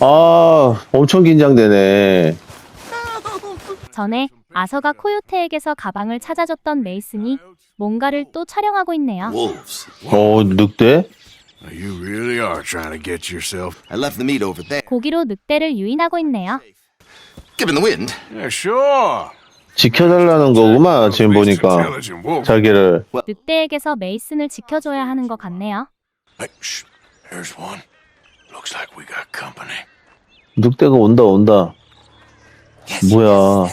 아, 엄청 긴장되네. 전에 아서가 코요테에게서 가방을 찾아줬던 메이슨이 뭔가를 또 촬영하고 있네요. Wolves. 어, 늑대? You really are trying to get yourself. I left the meat over there. 고기로 늑대를 유인하고 있네요. Given the wind. Yeah, sure. 지켜달라는 거구만, 지금 보니까. Intelligent wolf. 자기를. 늑대에게서 메이슨을 지켜줘야 하는 것 같네요. Hey, shh. Here's one. 늑대가 온다, 온다. 뭐야.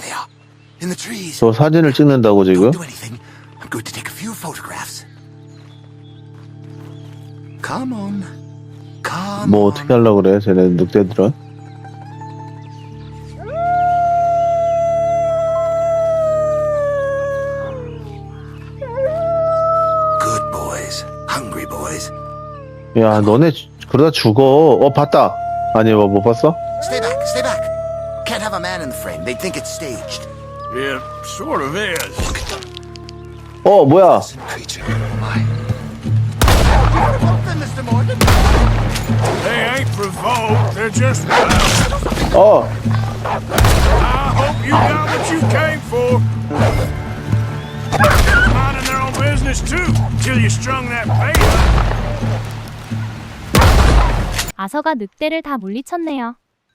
저 사진을 찍는다고 지금? Don't do anything. I'm going to take a few photographs. Come on. Come 뭐. 어떻게 하려고 그래, 쟤네 늑대들은? Good boys. Hungry boys. 야, 너네 주- 그러다 죽어. 어, 봤다. 아니, 뭐, 못 봤어? Stay back. Stay back. Can't have a man in the frame. They think it's staged. It sort of is. 어, 뭐야. Oh. Open, Mr. Morgan. They ain't provoked. They're just wild. 어, I hope you got what you came for. Minding their own business too, till you strung that bait. 아서가 늑대를 다 물리쳤네요.